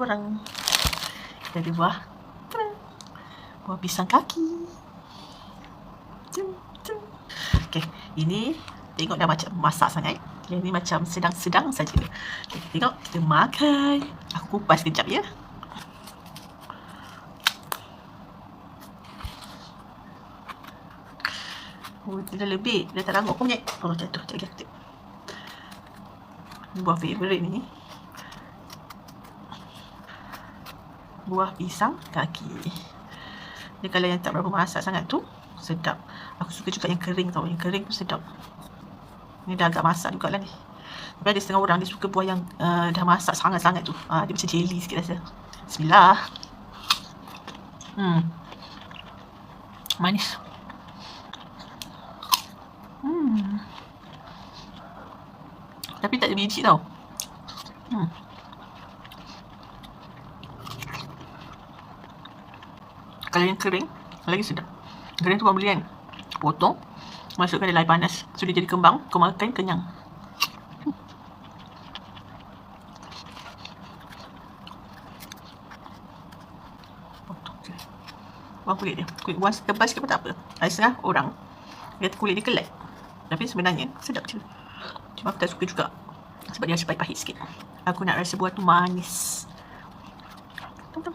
korang. Ada buah. Buah pisang kaki. Okey, ini tengok dah macam masak sangat. Yang ni macam sedang-sedang saja. Okay, tengok kita makan. Aku kupas kejap ya. Oh, dia dah lebih. Dia tak rangup pun punya. Oh, jatuh. Tengok. Ni buah favourite ni. Buah pisang kaki. Dia kalau yang tak berapa masak sangat tu, sedap. Aku suka juga yang kering tau. Yang kering pun sedap. Ni dah agak masak jugalah ni. Tapi ada setengah orang dia suka buah yang uh, dah masak sangat-sangat tu. Uh, dia macam jelly sikit rasa. Bismillah. Hmm. Manis. Hmm. Tapi tak ada biji tau. Hmm. Kalau yang kering, lagi sedap. Kering tu kau beli kan? Potong, masukkan dalam air panas. Dia jadi kembang, kau makan kenyang. Buang kulit dia. Kulit buang tebal sikit pun tak apa. Ada setengah orang, kata kulit dia kelak. Tapi sebenarnya sedap je. Cuma aku tak suka juga. Sebab dia rasa pahit-pahit sikit. Aku nak rasa buah tu manis. Tum-tum.